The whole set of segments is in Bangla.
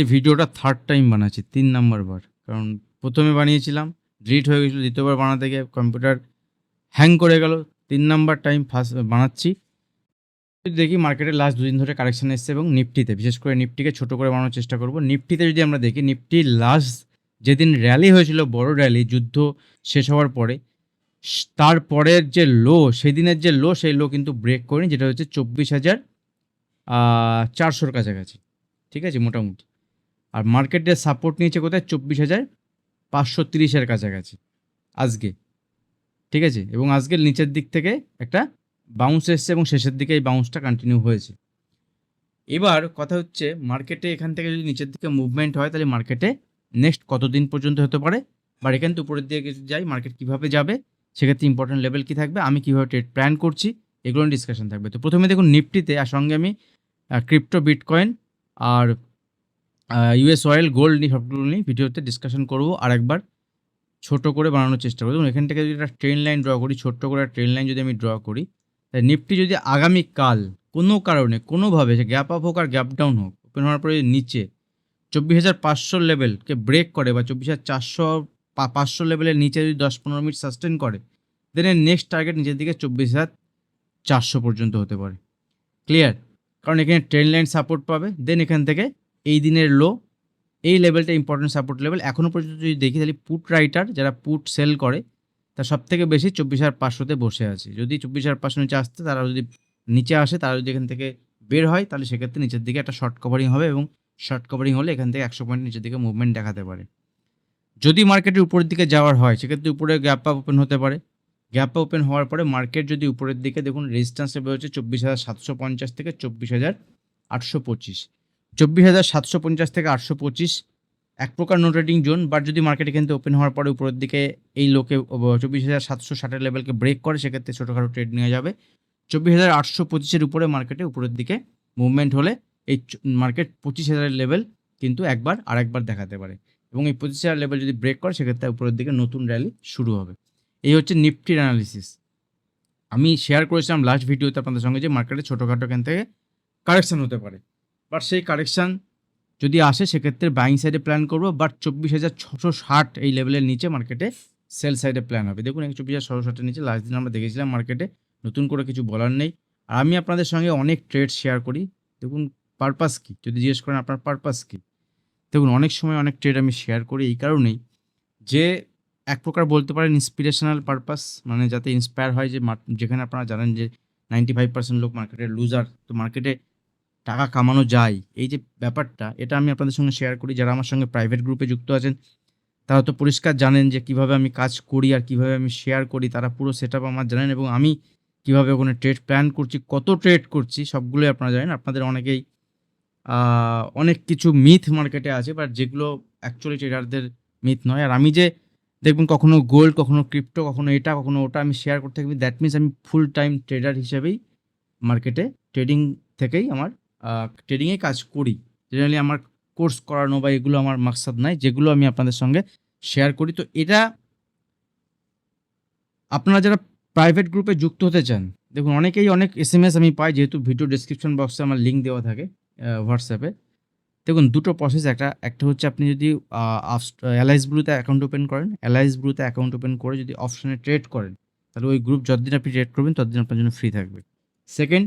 এই ভিডিওটা থার্ড টাইম বানাচ্ছি, তিন নাম্বার বার। কারণ প্রথমে বানিয়েছিলাম ডিলিট হয়ে গেছিল, দ্বিতীয়বার বানাতে গিয়ে কম্পিউটার হ্যাং করে গেল, তিন নাম্বার টাইম ফার্স্ট বানাচ্ছি। দেখি মার্কেটে লাস্ট দুদিন ধরে কারেকশান এসছে এবং নিফটিতে বিশেষ করে নিফটিকে ছোট করে বানানোর চেষ্টা করব। নিফটিতে যদি আমরা দেখি নিফটি লাস্ট যেদিন র্যালি হয়েছিল, বড় র্যালি যুদ্ধ শেষ হওয়ার পরে, তারপরের যে লো সেদিনের যে লো সেই লো কিন্তু ব্রেক করেনি, যেটা হচ্ছে চব্বিশ হাজার চারশোর কাছাকাছি। ঠিক আছে, মোটামুটি। আর মার্কেটের সাপোর্ট নিয়েছে কোথায়? চব্বিশ হাজার পাঁচশো তিরিশের কাছাকাছি। আজকে। ঠিক আছে? এবং আজকের নিচের দিক থেকে একটা বাউন্স এসছে এবং শেষের দিকে এই বাউন্সটা কন্টিনিউ হয়েছে। এবার কথা হচ্ছে মার্কেটে এখান থেকে যদি নিচের দিকে মুভমেন্ট হয়, তাহলে মার্কেটে নেক্সট কতদিন পর্যন্ত হতে পারে? বা এখান থেকে উপরের দিকে যাই মার্কেট কীভাবে যাবে? সেক্ষেত্রে ইম্পর্টেন্ট লেভেল কী থাকবে? আমি কীভাবে ট্রেড প্ল্যান করছি? এগুলো ডিসকাশন থাকবে। তো প্রথমে দেখুন নিফটিতে আর সঙ্গে আমি ক্রিপ্টো বিটকয়েন আর ইউএস অয়েল গোল্ড নিয়ে সবগুলো নিয়ে ভিডিওতে ডিসকাশন করব আর একবার ছোট করে বানানোর চেষ্টা করব। এখান থেকে যদি একটা ট্রেন লাইন ড্র করি ছোট্ট করে ট্রেন লাইন যদি আমি ড্র করি, তাহলে নিফটি যদি আগামীকাল কোনো কারণে, কোনোভাবে, সে গ্যাপ আপ হোক আর গ্যাপ ডাউন হোক ওপেন হওয়ার পরে নিচে চব্বিশ হাজার পাঁচশো লেভেলকে ব্রেক করে বা চব্বিশ হাজার চারশো পাঁচশো লেভেলের নিচে যদি দশ পনেরো মিনিট সাস্টেন করে দেন এর নেক্সট টার্গেট নিচের দিকে চব্বিশ হাজার চারশো পর্যন্ত হতে পারে। ক্লিয়ার কারণ এখানে ট্রেন লাইন সাপোর্ট পাবে দেন এখান থেকে এই দিনের লো এই লেভেলটা ইম্পর্টেন্ট সাপোর্ট লেভেল এখনও পর্যন্ত যদি দেখি, তাহলে পুট রাইটার যারা পুট সেল করে, তার সব থেকে বেশি চব্বিশ হাজার পাঁচশোতে বসে আছে। যদি চব্বিশ হাজার পাঁচশো নিচে আসতে, তারা যদি নিচে আসে, তারা যদি এখান থেকে বের হয়, তাহলে সেক্ষেত্রে নিচের দিকে একটা শর্ট কভারিং হবে এবং শর্ট কভারিং হলে এখান থেকে একশো পয়েন্ট নিচের দিকে মুভমেন্ট দেখাতে পারে। যদি মার্কেটের উপরের দিকে যাওয়ার হয়, সেক্ষেত্রে উপরে গ্যাপ আপ ওপেন হতে পারে। গ্যাপ ওপেন হওয়ার পরে মার্কেট যদি উপরের দিকে, দেখুন রেজিস্ট্যান্স লেভেল হচ্ছে চব্বিশ হাজার সাতশো পঞ্চাশ থেকে চব্বিশ হাজার আটশো পঁচিশ। চব্বিশ হাজার সাতশো পঞ্চাশ থেকে আটশো পঁচিশ। এক প্রকার নো ট্রেডিং জোন বাট যদি মার্কেট থেকে ওপেন হওয়ার পরে উপরের দিকে এই লোকে চব্বিশ হাজার সাতশো ষাটের লেভেলকে ব্রেক করে, সেক্ষেত্রে ছোটোখাটো ট্রেড নেওয়া যাবে। চব্বিশ হাজার আটশো পঁচিশের উপরে মার্কেটে উপরের দিকে মুভমেন্ট হলে এই মার্কেট পঁচিশ হাজারের লেভেল কিন্তু একবার আর একবার দেখাতে পারে। এবং এই পঁচিশ হাজার লেভেল যদি ব্রেক করে, সেক্ষেত্রে উপরের দিকে নতুন র্যালি শুরু হবে। এই হচ্ছে নিফটির অ্যানালিসিস আমি শেয়ার করেছিলাম লাস্ট ভিডিওতে আপনাদের সঙ্গে যে মার্কেটে ছোটোখাটো এখান থেকে কারেকশান হতে পারে। বাট সেই কারেকশান যদি আসে, সেক্ষেত্রে বাইং সাইডে প্ল্যান করব বাট চব্বিশ হাজার ছশো ষাট এই লেভেলের নিচে মার্কেটে সেল সাইডে প্ল্যান হবে। দেখুন, এই চব্বিশ হাজার ছশো ষাটের নিচে লাস্ট দিন আমরা দেখেছিলাম মার্কেটে নতুন করে কিছু বলার নেই। আর আমি আপনাদের সঙ্গে অনেক ট্রেড শেয়ার করি। দেখুন পারপাস কী? যদি জিজ্ঞেস করেন, আপনার পারপাস কী? দেখুন, অনেক সময় অনেক ট্রেড আমি শেয়ার করি এই কারণেই। যে এক প্রকার বলতে পারেন ইন্সপিরেশনাল পারপাস মানে যাতে ইন্সপায়ার হয় যে যেখানে আপনারা জানেন যে নাইনটি ফাইভ পার্সেন্ট লোক মার্কেটে লুজার তো মার্কেটে টাকা কামানো যায়। এই যে ব্যাপারটা, এটা আমি আপনাদের সঙ্গে শেয়ার করি। যারা আমার সঙ্গে প্রাইভেট গ্রুপে যুক্ত আছেন, তারা তো পরিষ্কার জানেন যে কীভাবে আমি কাজ করি আর কীভাবে আমি শেয়ার করি। তারা পুরো সেট আমার জানেন এবং আমি কীভাবে ওখানে ট্রেড প্ল্যান করছি, কত ট্রেড করছি, সবগুলোই আপনারা জানেন। আপনাদের অনেকেই অনেক কিছু মিথ মার্কেটে আছে বাট যেগুলো অ্যাকচুয়ালি ট্রেডারদের মিথ নয়। আর আমি যে দেখবেন কখনো গোল্ড কখনো ক্রিপ্টো কখনো এটা, কখনো ওটা আমি শেয়ার করতে থাকি দ্যাট মিনস আমি ফুল টাইম ট্রেডার হিসেবেই মার্কেটে ট্রেডিং থেকেই আমার ট্রেডিংয়ে কাজ করি। জেনারেলি আমার কোর্স করানো বা এগুলো আমার মাকসাদ নাই, যেগুলো আমি আপনাদের সঙ্গে শেয়ার করি। তো এটা আপনারা যারা প্রাইভেট গ্রুপে যুক্ত হতে চান, দেখুন অনেকেই অনেক এস এম এস আমি পাই, যেহেতু ভিডিও ডিসক্রিপশন বক্সে আমার লিঙ্ক দেওয়া থাকে হোয়াটসঅ্যাপে দেখুন দুটো প্রসেস একটা একটা হচ্ছে আপনি যদি অ্যালাইস ব্লুতে অ্যাকাউন্ট ওপেন করেন অ্যালাইস ব্লুতে অ্যাকাউন্ট ওপেন করে যদি অপশানে ট্রেড করেন, তাহলে ওই গ্রুপ যতদিন আপনি ট্রেড করবেন, ততদিন আপনার জন্য ফ্রি থাকবে। Second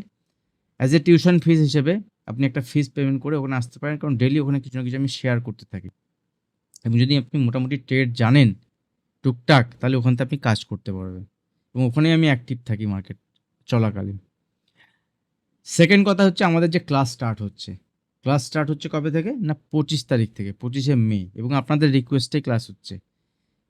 as a tuition fees হিসেবে আপনি একটা ফিস পেমেন্ট করে ওখানে আসতে পারেন, কারণ ডেলি ওখানে কিছু না কিছু আমি শেয়ার করতে থাকি। এবং যদি আপনি মোটামুটি ট্রেড জানেন, টুকটাক, তাহলে ওখান থেকে আপনি কাজ করতে পারবেন। এবং ওখানেই আমি অ্যাক্টিভ থাকি মার্কেট চলাকালীন। সেকেন্ড কথা হচ্ছে আমাদের যে ক্লাস স্টার্ট হচ্ছে। ক্লাস স্টার্ট হচ্ছে কবে থেকে? না, পঁচিশ তারিখ থেকে, পঁচিশে মে। এবং আপনাদের রিকোয়েস্টে ক্লাস হচ্ছে।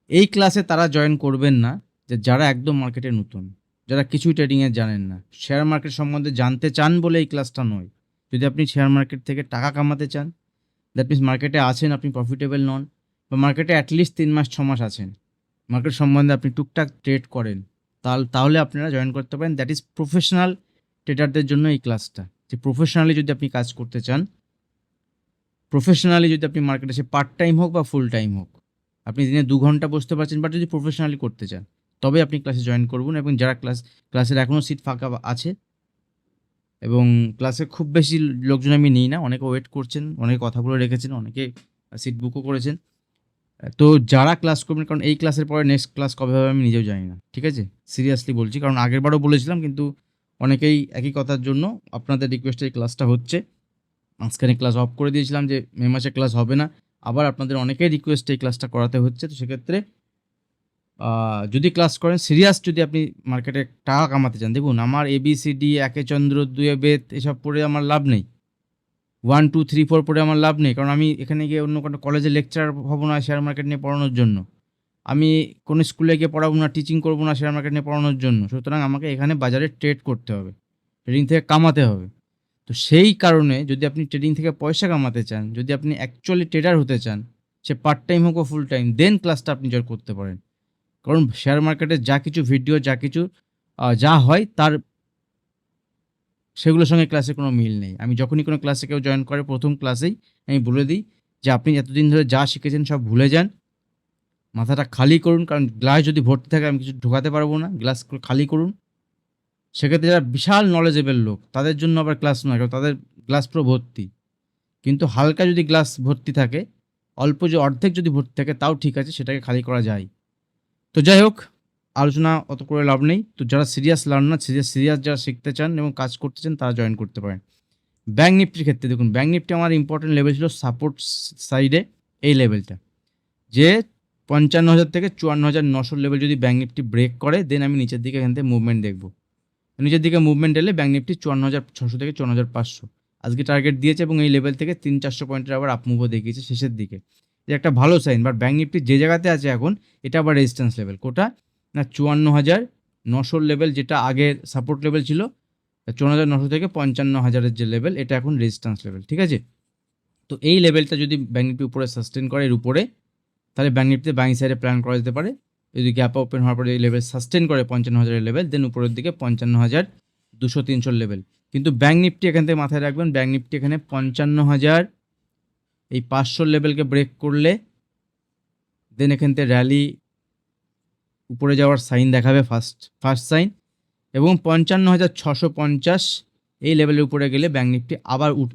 এই ক্লাসে তারা জয়েন করবেন না, যে যারা একদম মার্কেটে নতুন। যারা কিছুই ট্রেডিংয়ে জানেন না শেয়ার মার্কেট সম্বন্ধে জানতে চান বলে এই ক্লাসটা নয়। যদি আপনি শেয়ার মার্কেট থেকে টাকা কামাতে চান দ্যাট মিনস মার্কেটে আছেন, আপনি প্রফিটেবল নন, বা মার্কেটে অ্যাটলিস্ট তিন মাস, ছ মাস আছেন মার্কেট সম্বন্ধে আপনি টুকটাক ট্রেড করেন তাহলে তাহলে আপনারা জয়েন করতে পারেন। দ্যাট ইজ প্রফেশনাল ট্রেডারদের জন্য এই ক্লাসটা যে প্রফেশনালি যদি আপনি কাজ করতে চান প্রফেশনালি যদি আপনি মার্কেটে সে পার্ট টাইম হোক বা ফুল টাইম হোক, আপনি দিনে দু ঘণ্টা বসতে পারছেন বাট যদি প্রফেশনালি করতে চান তবে আপনি ক্লাসে জয়েন করবেন এবং যারা ক্লাস ক্লাসের এখনও সিট ফাঁকা আছে এবং ক্লাসে খুব বেশি লোকজন আমি নিই না, অনেকে ওয়েট করছেন, অনেকে কথাগুলো রেখেছেন, অনেকে সিট বুকও করেছেন। তো যারা ক্লাস করবেন, কারণ এই ক্লাসের পরে নেক্সট ক্লাস কবে হবে আমি নিজেও জানি না, ঠিক আছে? সিরিয়াসলি বলছি, কারণ আগের বারও বলেছিলাম, কিন্তু অনেকেই একই কথার জন্য আপনাদের রিকোয়েস্টে ক্লাসটা হচ্ছে। মাঝখানে ক্লাস অফ করে দিয়েছিলাম যে মে মাসে ক্লাস হবে না, আবার আপনাদের অনেকেই রিকোয়েস্টে এই ক্লাসটা করাতে হচ্ছে, তো সেক্ষেত্রে যদি ক্লাস করেন সিরিয়াস যদি আপনি মার্কেটে টাকা কামাতে চান, দেখুন আমার এবিসিডি একে চন্দ্র, দুয়ে বেদ এসব পড়ে আমার লাভ নেই। ওয়ান টু থ্রি ফোর পড়ে আমার লাভ নেই, কারণ আমি এখানে গিয়ে অন্য কোনো কলেজে লেকচার হব না শেয়ার মার্কেট নিয়ে পড়ানোর জন্য। আমি কোনো স্কুলে গিয়ে পড়াবো না টিচিং করব না শেয়ার মার্কেট নিয়ে পড়ানোর জন্য। সুতরাং আমাকে এখানে বাজারে ট্রেড করতে হবে ট্রেডিং থেকে কামাতে হবে। তো সেই কারণে যদি আপনি ট্রেডিং থেকে পয়সা কামাতে চান, যদি আপনি অ্যাকচুয়ালি ট্রেডার হতে চান, সে পার্ট টাইম হোক ফুল টাইম দেন ক্লাসটা আপনি জয়েন করতে পারেন। কারণ শেয়ার মার্কেটে যা কিছু ভিডিও যা কিছু যা হয় তার সেগুলোর সঙ্গে ক্লাসে কোনো মিল নেই। আমি যখনই কোনো ক্লাসে কেউ জয়েন করে, প্রথম ক্লাসেই আমি বলে দিই যে আপনি এতদিন ধরে যা শিখেছেন সব ভুলে যান। মাথাটা খালি করুন, কারণ গ্লাস যদি ভর্তি থাকে আমি কিছু ঢোকাতে পারব না। গ্লাস খালি করুন। সেক্ষেত্রে যারা বিশাল নলেজেবল লোক, তাদের জন্য আবার ক্লাস নয়, কারণ তাদের গ্লাস পুরো ভর্তি। কিন্তু হালকা যদি গ্লাস ভর্তি থাকে, অল্প যে অর্ধেক যদি ভর্তি থাকে, তাও ঠিক আছে, সেটাকে খালি করা যায়। তো যাই হোক, আলোচনা অত করে লাভ নেই। তো যারা সিরিয়াস লার্নার সিরিয়াস সিরিয়াস যারা শিখতে চান এবং কাজ করতে চান, তারা জয়েন করতে পারেন। ব্যাঙ্ক নিফটির ক্ষেত্রে দেখুন ব্যাঙ্ক নিফটি আমার ইম্পর্টেন্ট লেভেল ছিল সাপোর্ট সাইডে এই লেভেলটা যে পঞ্চান্ন হাজার থেকে চুয়ান্ন হাজার নশোর লেভেল যদি ব্যাঙ্ক নিফটি ব্রেক করে দেন আমি নিচের দিকে এখান থেকে মুভমেন্ট দেখব। নিচের দিকে মুভমেন্ট এলে ব্যাঙ্ক নিফটি চুয়ান্ন হাজার ছশো থেকে চুয়ান্ন হাজার পাঁচশো। আজকে টার্গেট দিয়েছে এবং এই লেভেল থেকে তিন চারশো পয়েন্টের আবার আপমুভও দেখিয়েছে শেষের দিকে। যে একটা ভালো সাইন বাট ব্যাঙ্ক নিফটি যে জায়গাতে আছে এখন, এটা আবার রেজিস্ট্যান্স লেভেল কোটা? না চুয়ান্ন হাজার নশোর লেভেল যেটা আগের সাপোর্ট লেভেল ছিল চুয়ান্ন হাজার নশো থেকে পঞ্চান্ন হাজারের যে লেভেল এটা এখন রেজিস্ট্যান্স লেভেল ঠিক আছে? তো এই লেভেলটা যদি ব্যাঙ্ক নিফটি উপরে সাস্টেন করে, এর উপরে, তাহলে ব্যাঙ্ক নিফটিতে ব্যাঙ্ক সাইডে প্ল্যান করা যেতে পারে। যদি গ্যাপ ওপেন হওয়ার পরে এই লেভেল সাস্টেন করে পঞ্চান্ন হাজারের লেভেল দেন উপরের দিকে পঞ্চান্ন হাজার দুশো তিনশোর লেভেল কিন্তু ব্যাঙ্ক নিফটি এখান থেকে মাথায় রাখবেন ব্যাঙ্ক নিফটি এখানে পঞ্চান্ন হাজার এই পাঁচশোর লেভেলকে ব্রেক করলে দেন এখান থেকে র্যালি উপরে যাওয়ার সাইন দেখাবে ফার্স্ট ফার্স্ট সাইন এবং পঞ্চান্ন হাজার ছশো পঞ্চাশ এই লেভেলের উপরে গেলে ব্যাঙ্ক নিফটি আবার উঠ,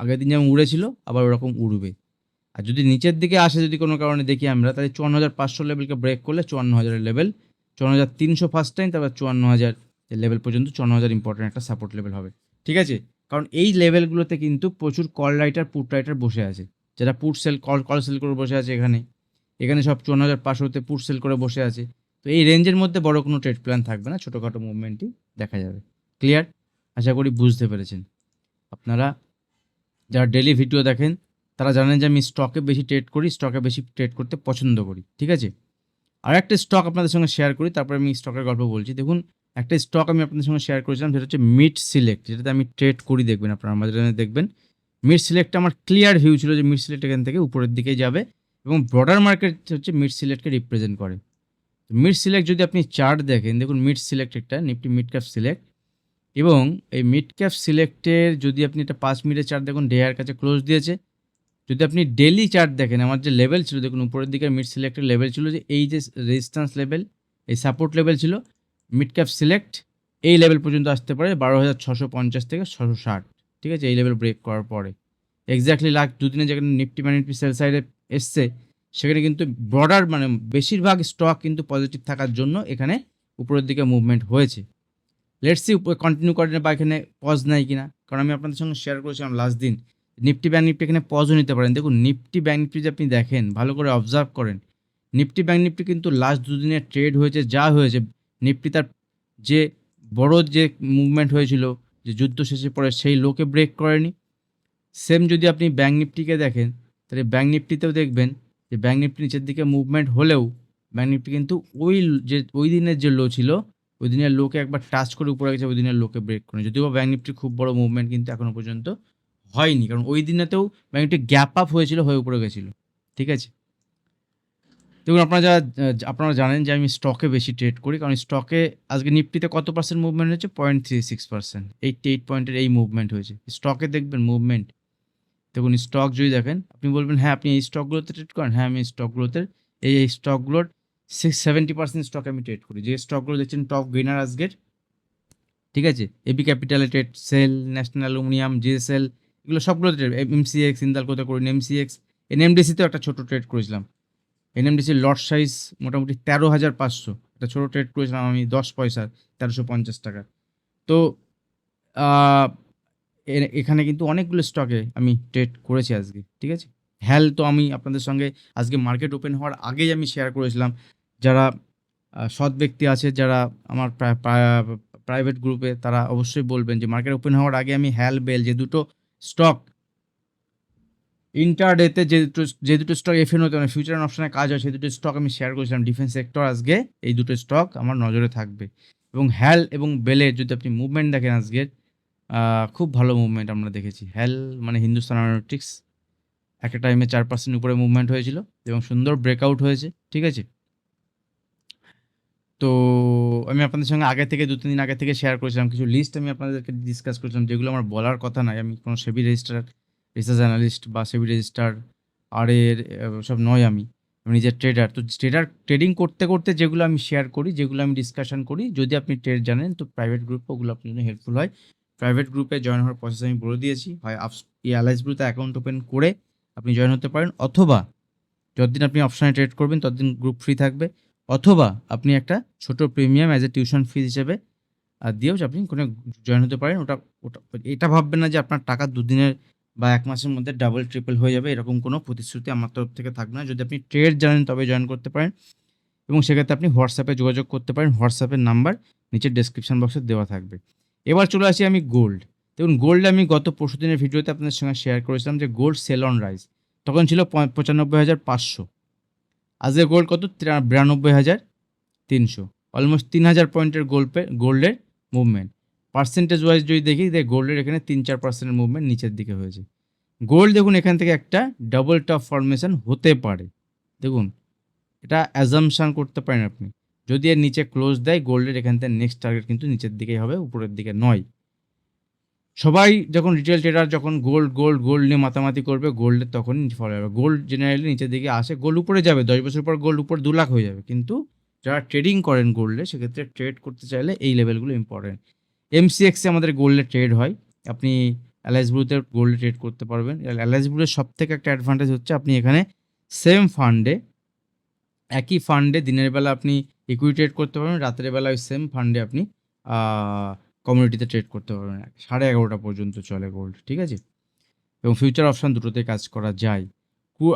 আগের দিন যেমন উড়েছিল, আবার ওরকম উড়বে। আর যদি নিচের দিকে আসে যদি কোনো কারণে দেখি আমরা, তাহলে চুয়ান্ন হাজার পাঁচশো লেভেলকে ব্রেক করলে চুয়ান্ন হাজারের লেভেল চুয়ান্ন হাজার তিনশো ফার্স্ট টাইম তারপর চুয়ান্ন হাজার লেভেল পর্যন্ত চুয়ান্ন হাজার ইম্পর্টেন্ট একটা সাপোর্ট লেভেল হবে। ঠিক আছে? কারণ এই লেভেলগুলোতে কিন্তু প্রচুর কল রাইটার পুট রাইটার বসে আছে। যারা put sell call call sell করে বসে আছে এখানে। এখানে সব চুয়ান্ন হাজার পাঁচশোতে পুট সেল করে বসে আছে। তো এই রেঞ্জের মধ্যে বড় কোনো ট্রেড প্ল্যান থাকবে না, ছোটোখাটো মুভমেন্টই দেখা যাবে। ক্লিয়ার আশা করি বুঝতে পেরেছেন। আপনারা যারা ডেলি ভিডিও দেখেন, তারা জানেন যে আমি স্টকে বেশি ট্রেড করি স্টকে বেশি ট্রেড করতে পছন্দ করি, ঠিক আছে? আর একটা স্টক আপনাদের সঙ্গে শেয়ার করি, তারপরে আমি স্টকের গল্প বলছি। দেখুন একটা স্টক আমি আপনাদের সঙ্গে শেয়ার করেছিলাম সেটা হচ্ছে মিড সিলেক্ট যেটাতে আমি ট্রেড করি দেখবেন আপনারা আমাদের দেখবেন। মিড সিলেক্টটা আমার ক্লিয়ার ভিউ ছিল যে মিড সিলেক্ট এখান থেকে উপরের দিকে যাবে এবং ব্রডার মার্কেট হচ্ছে মিড সিলেক্টকে রিপ্রেজেন্ট করে। মিড সিলেক্ট যদি আপনি চার্ট দেখেন, দেখুন মিড সিলেক্ট একটা নিফটি মিড ক্যাপ সিলেক্ট এবং এই মিড ক্যাপ সিলেক্টের যদি আপনি এটা পাঁচ মিনিটের চার্ট দেখুন ডেয়ার কাছে ক্লোজ দিয়েছে। যদি আপনি ডেলি চার্ট দেখেন, আমার যে লেভেল ছিল, দেখুন উপরের দিকে মিড সিলেক্টের লেভেল ছিল যে এই যে রেজিস্ট্যান্স লেভেল এই সাপোর্ট লেভেল ছিল মিড ক্যাপ সিলেক্ট এই লেভেল পর্যন্ত আসতে পারে বারো হাজার ছশো পঞ্চাশ থেকে ছশো ষাট। ঠিক আছে? এই লেভেল ব্রেক করার পরে। এক্স্যাক্টলি লাখ দুদিনে যেখানে নিফটি নিফটি সেল সাইডে এসছে, সেখানে কিন্তু ব্রডার মানে বেশিরভাগ স্টক কিন্তু পজিটিভ থাকার জন্য এখানে উপরের দিকে মুভমেন্ট হয়েছে। লেটসি কন্টিনিউ করে বা এখানে পজ নেয় কিনা। কারণ আমি আপনাদের সঙ্গে শেয়ার করেছিলাম লাস্ট দিন। নিফটি ব্যাঙ্ক নিফটি এখানে পজও নিতে পারেন। দেখুন নিফটি ব্যাঙ্ক নিফটি যদি আপনি দেখেন, ভালো করে অবজার্ভ করেন নিফটি ব্যাঙ্ক নিফটি কিন্তু লাস্ট দুদিনের ট্রেড হয়েছে, যা হয়েছে নিফটি তার যে বড় যে মুভমেন্ট হয়েছিল, যে যুদ্ধ শেষে পরে সেই লোকে ব্রেক করেনি। সেম যদি আপনি ব্যাঙ্ক নিফটিকে দেখেন, তাহলে ব্যাঙ্ক নিফটিতেও দেখবেন যে ব্যাঙ্ক নিফটি নিচের দিকে মুভমেন্ট হলেও ব্যাঙ্ক নিফটি কিন্তু ওই যে, ওই দিনের যে লো ছিল, ওই দিনের লোকে একবার টাচ করে উপরে গেছে, ওই দিনের লোকে ব্রেক করে যদিও ব্যাঙ্ক নিফটির খুব বড় মুভমেন্ট কিন্তু এখনও পর্যন্ত হয়নি, কারণ ওই দিনেতেও ব্যাঙ্ক নিফটি গ্যাপ আপ হয়েছিল, হয়ে উপরে গেছিল। ঠিক আছে? দেখুন, আপনারা যারা আপনারা জানেন যে আমি স্টকে বেশি ট্রেড করি, কারণ স্টকে আজকে নিফটিতে কত পার্সেন্ট মুভমেন্ট হয়েছে? Point three six percent eighty eight পয়েন্টের এই মুভমেন্ট হয়েছে। স্টকে দেখবেন মুভমেন্ট দেখুন স্টক যদি দেখেন, আপনি বলবেন হ্যাঁ আপনি এই স্টকগুলোতে ট্রেড করেন? হ্যাঁ আমি স্টকগুলোতে এই এই স্টকগুলোর সিক্স সেভেন্টি পার্সেন্ট স্টক আমি ট্রেড করি। যে স্টকগুলো দেখছেন টপ গেনার আজকের। ঠিক আছে? AB ক্যাপিটালে trade sell national aluminium GSL এগুলো সবগুলো ট্রেড এমসিএক্স ইন্দালকোতে করি এমসিএক্স এনএমডিসিতেও একটা ছোটো ট্রেড করেছিলাম। এনএমডিসির লট সাইজ মোটামুটি তেরো হাজার পাঁচশো। একটা ছোটো ট্রেড করেছিলাম আমি দশ পয়সার তেরোশো পঞ্চাশ টাকা। তো এখানে কিন্তু অনেকগুলো স্টকে আমি ট্রেড করেছি আজকে, ঠিক আছে? হ্যাল তো আমি আপনাদের সঙ্গে আজকে মার্কেট ওপেন হওয়ার আগেই আমি শেয়ার করেছিলাম। যারা সৎ ব্যক্তি আছে, যারা আমার প্রাইভেট গ্রুপে তারা অবশ্যই বলবেন যে মার্কেট ওপেন হওয়ার আগে আমি হ্যাল বেল যে দুটো স্টক ইন্টারডেতে যে দুটো যে দুটো স্টক এফএন হতে মানে ফিউচার অপশনে কাজ হয়, সেই দুটো স্টক আমি শেয়ার করেছিলাম ডিফেন্স সেক্টর আজকে, এই দুটো স্টক আমার নজরে থাকবে। এবং হ্যাল এবং বেলের যদি আপনি মুভমেন্ট দেখেন আজকের খুব ভালো মুভমেন্ট আমরা দেখেছি। হ্যাল মানে হিন্দুস্তান অ্যারোনটিক্স একটা টাইমে চার পার্সেন্ট উপরে মুভমেন্ট হয়েছিল এবং সুন্দর ব্রেকআউট হয়েছে, ঠিক আছে? তো আমি আপনাদের সঙ্গে আগে থেকে দু তিন দিন আগে থেকে শেয়ার করেছিলাম, কিছু লিস্ট আমি আপনাদেরকে ডিসকাস করেছিলাম, যেগুলো আমার বলার কথা নয় আমি কোনো সেবি রেজিস্টার রিসার্চ অ্যানালিস্ট বা সেবি রেজিস্টার আর এর সব নয় আমি। নিজের ট্রেডার তো ট্রেডার ট্রেডিং করতে করতে যেগুলো আমি শেয়ার করি, যেগুলো আমি ডিসকাশন করি, যদি আপনি ট্রেড জানেন, তো প্রাইভেট গ্রুপ ওগুলো আপনার জন্য হেল্পফুল হয়। প্রাইভেট গ্রুপে জয়েন হওয়ার প্রসেস আমি বলে দিয়েছি। হয় আপস এই গ্রুপে অ্যাকাউন্ট ওপেন করে আপনি জয়েন হতে পারেন। অথবা যতদিন আপনি অপশানে ট্রেড করবেন, ততদিন গ্রুপ ফ্রি থাকবে। অথবা আপনি একটা ছোট premium as a tuition fees হিসেবে দিয়েও আপনি কোনো জয়েন হতে পারেন। ওটা ওটা, এটা ভাববেন না যে আপনার টাকা দুদিনের বা এক মাসের মধ্যে ডাবল ট্রিপল হয়ে যাবে, এরকম কোনো প্রতিশ্রুতি আমার তরফ থেকে থাকবে না। যদি আপনি ট্রেড জানেন, তবে জয়েন করতে পারেন। এবং সেক্ষেত্রে আপনি হোয়াটসঅ্যাপে যোগাযোগ করতে পারেন। হোয়াটসঅ্যাপের নাম্বার নিচের ডেসক্রিপশন বক্সে দেওয়া থাকবে। এবার চলে আসি আমি গোল্ড দেখুন গোল্ড আমি গত পরশু দিনের ভিডিওতে আপনাদের সঙ্গে শেয়ার করেছিলাম যে গোল্ড সেল অন রাইজ তখন ছিল পঁচানব্বই হাজার পাঁচশো। আজকে গোল্ড কত? বিরানব্বই হাজার তিনশো। অলমোস্ট তিন হাজার পয়েন্টের গোল্পে গোল্ডের মুভমেন্ট পার্সেন্টেজ ওয়াইজ যদি দেখি, দেখ গোল্ডের এখানে তিন চার পার্সেন্টের মুভমেন্ট নিচের দিকে হয়েছে। গোল্ড দেখুন, এখান থেকে একটা ডাবল টপ ফরমেশন হতে পারে। দেখুন, এটা অ্যাজামশান করতে পারেন আপনি। যদি এর নিচে ক্লোজ দেয় গোল্ডের এখান থেকে নেক্সট টার্গেট কিন্তু নিচের দিকেই হবে, উপরের দিকে নয়। সবাই যখন রিটেল ট্রেডার যখন গোল্ড গোল্ড গোল্ড নিয়ে মাতামাতি করবে গোল্ডের তখনই ফলো হবে। গোল্ড জেনারেলি নিচের দিকে আসে গোল্ড উপরে যাবে, দশ বছর পর গোল্ড উপর দু লাখ হয়ে যাবে। কিন্তু যারা ট্রেডিং করেন গোল্ডে সেক্ষেত্রে ট্রেড করতে চাইলে এই লেভেলগুলো ইম্পর্টেন্ট এমসিএক্সে আমাদের গোল্ডে ট্রেড হয়। আপনি এলআইস ব্লুতে গোল্ডে ট্রেড করতে পারবেন। এলআইস ব্লুর সব থেকে একটা অ্যাডভান্টেজ হচ্ছে আপনি এখানে সেম ফান্ডে একই ফান্ডে দিনের বেলা আপনি ইকুইটি ট্রেড করতে পারবেন, রাতের বেলা ওই সেম ফান্ডে আপনি কমিউনিটিতে ট্রেড করতে পারবেন। সাড়ে এগারোটা পর্যন্ত চলে গোল্ড ঠিক আছে? এবং ফিউচার অপশান দুটোতে কাজ করা যায়।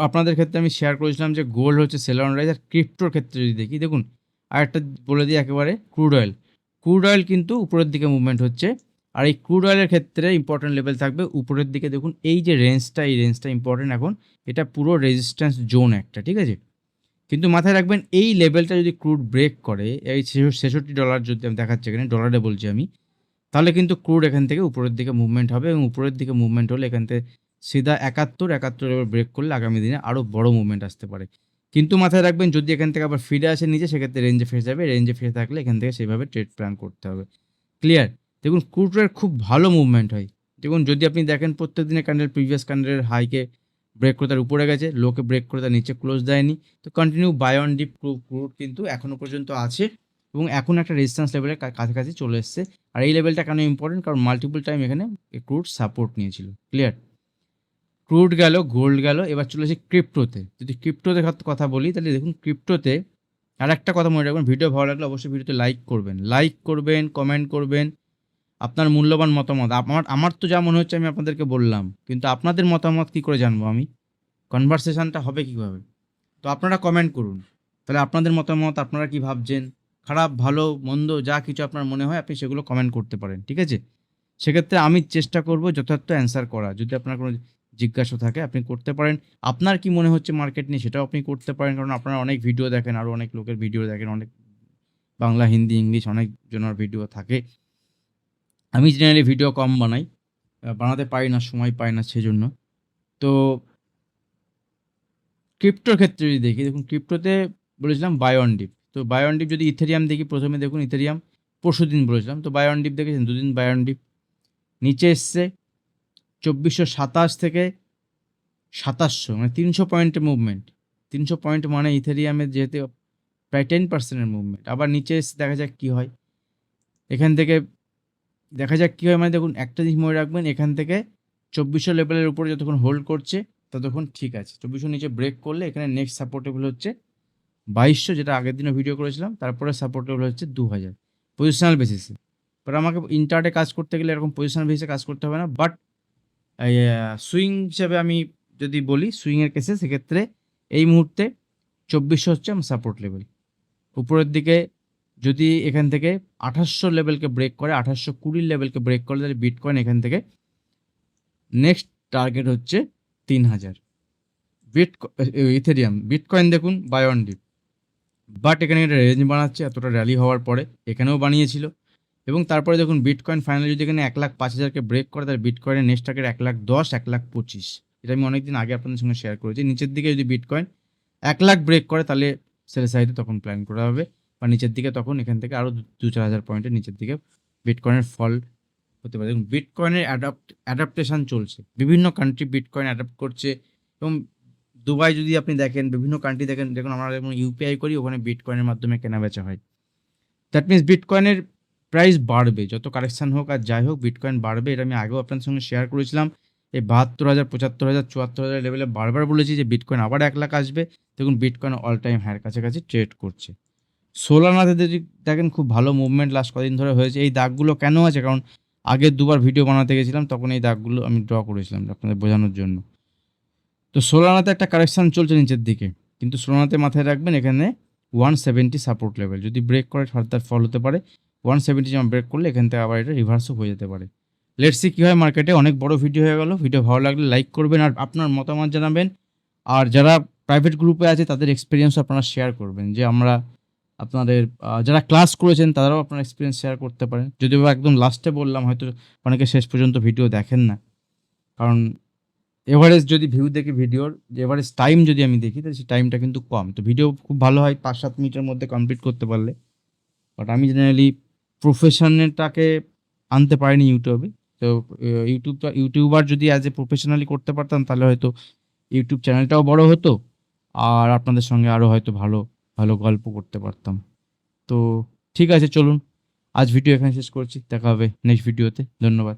আপনাদের ক্ষেত্রে আমি শেয়ার করেছিলাম যে গোল্ড হচ্ছে সেল অন রাইজ আর ক্রিপ্টোর ক্ষেত্রে যদি দেখি, দেখুন আর একটা বলে দিই একেবারে ক্রুড অয়েল ক্রুড অয়েল কিন্তু উপরের দিকে মুভমেন্ট হচ্ছে। আর এই ক্রুড অয়েলের ক্ষেত্রে ইম্পর্টেন্ট লেভেল থাকবে উপরের দিকে। দেখুন, এই যে রেঞ্জটা এই রেঞ্জটা ইম্পর্টেন্ট এখন। এটা পুরো রেজিস্ট্যান্স জোন একটা, ঠিক আছে? কিন্তু মাথায় রাখবেন, এই লেভেলটা যদি ক্রুড ব্রেক করে, এই ছেষট্টি ডলার যদি আমি দেখাচ্ছি এখানে ডলারে বলছি আমি, তাহলে কিন্তু ক্রুড এখান থেকে উপরের দিকে মুভমেন্ট হবে এবং উপরের দিকে মুভমেন্ট হলে এখান থেকে সিধা একাত্তর একাত্তর এবার ব্রেক করলে আগামী দিনে আরও বড় মুভমেন্ট আসতে পারে। কিন্তু মাথায় রাখবেন, যদি এখান থেকে আবার ফিরে আসে নিচে সেক্ষেত্রে রেঞ্জে ফেসে যাবে। রেঞ্জে ফেসে থাকলে এখান থেকে সেইভাবে ট্রেড প্ল্যান করতে হবে। ক্লিয়ার দেখুন ক্রুটের খুব ভালো মুভমেন্ট হয়। দেখুন, যদি আপনি দেখেন প্রত্যেক দিনের ক্যান্ডেল প্রিভিয়াস ক্যান্ডেলের হাইকে ব্রেক করে তার উপরে গেছে লোকে ব্রেক করে তার নিচে ক্লোজ দেয়নি। তো continue buy on dip crude কিন্তু এখনও পর্যন্ত আছে এবং এখন একটা রেজিস্ট্যান্স লেভেলের কাছাকাছি চলে এসছে। আর এই লেভেলটা কেন ইম্পর্টেন্ট কারণ মাল্টিপল টাইম এখানে ক্রুড সাপোর্ট নিয়েছিল। ক্লিয়ার ক্রুড গেল, গোল্ড গেল, এবার চলে আসি ক্রিপ্টোতে। যদি ক্রিপ্টোতে কথা বলি, তাহলে দেখুন ক্রিপ্টোতে আর একটা কথা মনে রাখবেন, ভিডিও ভালো লাগলে অবশ্যই ভিডিওতে লাইক করবেন। লাইক করবেন কমেন্ট করবেন, আপনার মূল্যবান মতামত। আমার আমার তো যা মনে হচ্ছে আমি আপনাদেরকে বললাম, কিন্তু আপনাদের মতামত কী করে জানব আমি? কনভারসেশনটা হবে কীভাবে? তো আপনারা কমেন্ট করুন। তাহলে আপনাদের মতামত, আপনারা কি ভাবছেন? খারাপ, ভালো, মন্দ, যা কিছু আপনার মনে হয়, আপনি সেগুলো কমেন্ট করতে পারেন, ঠিক আছে? সেক্ষেত্রে আমি চেষ্টা করব যথার্থ অ্যান্সার করা যদি আপনার কোনো জিজ্ঞাসা থাকে, আপনি করতে পারেন। আপনার কি মনে হচ্ছে মার্কেট নিয়ে, সেটাও আপনি করতে পারেন। কারণ আপনারা অনেক ভিডিও দেখেন আরও অনেক লোকের ভিডিও দেখেন, অনেক বাংলা, হিন্দি, ইংলিশ অনেক জনের ভিডিও থাকে। আমি জেনারেলি ভিডিও কম বানাই বানাতে পারি না, সময় পাই না সেজন্য। তো ক্রিপ্টোর ক্ষেত্রে যদি দেখি, দেখুন ক্রিপ্টোতে বলেছিলাম বায়ন ডিপ তো বায়ন ডিপ যদি ইথেরিয়াম দেখি, প্রথমে দেখুন ইথেরিয়াম পরশু দিন বলেছিলাম। তো বায়ন ডিপ দেখেছেন? দুদিন বায়ন ডিপ নিচে এসছে চব্বিশশো সাতাশ থেকে সাতাশশো মানে তিনশো পয়েন্টের মুভমেন্ট তিনশো পয়েন্ট মানে ইথেরিয়ামের যেহেতু প্রায় টেন পার্সেন্টের মুভমেন্ট আবার নিচে এসে দেখা যাক কী হয়। এখান থেকে দেখা যাক কী হয়। মানে দেখুন, একটা জিনিস মনে রাখবেন, এখান থেকে চব্বিশশো লেভেলের উপরে যতক্ষণ হোল্ড করছে, ততক্ষণ ঠিক আছে। চব্বিশশো নিচে ব্রেক করলে এখানে নেক্সট সাপোর্টেবল হচ্ছে বাইশশো, যেটা আগের দিনও ভিডিও করেছিলাম। তারপরে সাপোর্টেবল হচ্ছে দু হাজার পজিশনাল বেসিসে বাট আমাকে ইন্টারটে কাজ করতে গেলে এরকম পজিশনাল বেসিসে কাজ করতে হবে না। বাট সুইং হিসাবে আমি যদি বলি, সুইংয়ের কেসে সেক্ষেত্রে এই মুহূর্তে চব্বিশশো হচ্ছে আমার সাপোর্ট লেভেল উপরের দিকে যদি এখান থেকে আঠাশশো লেভেলকে ব্রেক করে, আঠাশশো কুড়ির লেভেলকে ব্রেক করে তাহলে বিটকয়েন এখান থেকে নেক্সট টার্গেট হচ্ছে তিন হাজার। বিট ইথেরিয়াম বিটকয়েন দেখুন বাই অন ডিপ বাট এখানে একটা রেঞ্জ বানাচ্ছে, এতটা র্যালি হওয়ার পরে এখানেও বানিয়েছিল। এবং তারপরে দেখুন বিটকয়েন ফাইনালি যদি এখানে এক লাখ পাঁচ হাজারকে ব্রেক করে, তাহলে বিটকয়েনের নেক্সট টার্গেট এক লাখ দশ, এক লাখ পঁচিশ। এটা আমি অনেকদিন আগে আপনাদের সঙ্গে শেয়ার করেছি। নিচের দিকে যদি বিটকয়েন এক লাখ ব্রেক করে, তাহলে সেল সাইডে তখন প্ল্যান করা হবে। বা নিচের দিকে তখন এখান থেকে আরও দু চার হাজার পয়েন্টের নিচের দিকে বিটকয়েনের ফল হতে পারে। দেখুন বিটকয়েনের অ্যাডাপ্ট অ্যাডাপ্টেশন চলছে। বিভিন্ন কান্ট্রি বিটকয়েন অ্যাডাপ্ট করছে। এবং দুবাই যদি আপনি দেখেন, বিভিন্ন কান্ট্রি দেখেন, দেখুন আমরা যেমন ইউপিআই করি, ওখানে বিটকয়েনের মাধ্যমে কেনা বেচা হয় দ্যাট মিনস বিটকয়েনের প্রাইস বাড়বে, যত কারেকশান হোক আর যাই হোক বিটকয়েন বাড়বে, এটা আমি আগেও আপনার সঙ্গে শেয়ার করেছিলাম। এই বাহাত্তর হাজার, পঁচাত্তর হাজার, চুয়াত্তর হাজার লেভেলে বারবার বলেছি যে বিটকয়েন আবার এক লাখ আসবে। দেখুন বিটকয়েন অল টাইম হায়ার কাছাকাছি ট্রেড করছে। সোলানাতে যদি দেখেন, খুব ভালো মুভমেন্ট লাস্ট কদিন ধরে হয়েছে। এই দাগগুলো কেন আছে? কারণ আগের দুবার ভিডিও বানাতে গেছিলাম, তখন এই দাগগুলো আমি ড্র করেছিলাম আপনাদের বোঝানোর জন্য। তো সোলানাতে একটা কারেকশান চলছে নিচের দিকে। কিন্তু সোলানাতে মাথায় রাখবেন, এখানে ওয়ান সেভেন্টি সাপোর্ট লেভেল যদি ব্রেক করে ফার্দার ফল হতে পারে ওয়ান সেভেন্টি যেমন ব্রেক করলে এখান থেকে আবার এটা রিভার্সও হয়ে যেতে পারে। লেটসি কী হয় মার্কেটে অনেক বড় ভিডিও হয়ে গেল। ভিডিও ভালো লাগলে লাইক করবেন আর আপনার মতামত জানাবেন। আর যারা প্রাইভেট গ্রুপে আছে, তাদের এক্সপিরিয়েন্স আপনারা শেয়ার করবেন। যে আমরা আপনাদের যারা ক্লাস করেছেন, তারাও আপনার এক্সপিরিয়েন্স শেয়ার করতে পারেন। যদিও একদম লাস্টে বললাম, হয়তো অনেকে শেষ পর্যন্ত ভিডিও দেখেন না। কারণ এভারেজ যদি ভিউ দেখি ভিডিওর এভারেজ টাইম যদি আমি দেখি, তাহলে সেই টাইমটা কিন্তু কম। তো ভিডিও খুব ভালো হয় পাঁচ সাত মিনিটের মধ্যে কমপ্লিট করতে পারলে। বাট আমি জেনারেলি প্রফেশনটাকে আনতে পারিনি ইউটিউবে। তো ইউটিউবটা ইউটিউবার যদি অ্যাজ এ প্রফেশনালি করতে পারতাম তাহলে হয়তো ইউটিউব চ্যানেলটাও বড় হতো আর আপনাদের সঙ্গে আরও হয়তো ভালো ভালো গল্প করতে পারতাম। তো, ঠিক আছে, চলুন। আজ ভিডিও এখানে শেষ করছি। দেখা হবে নেক্সট ভিডিওতে ধন্যবাদ।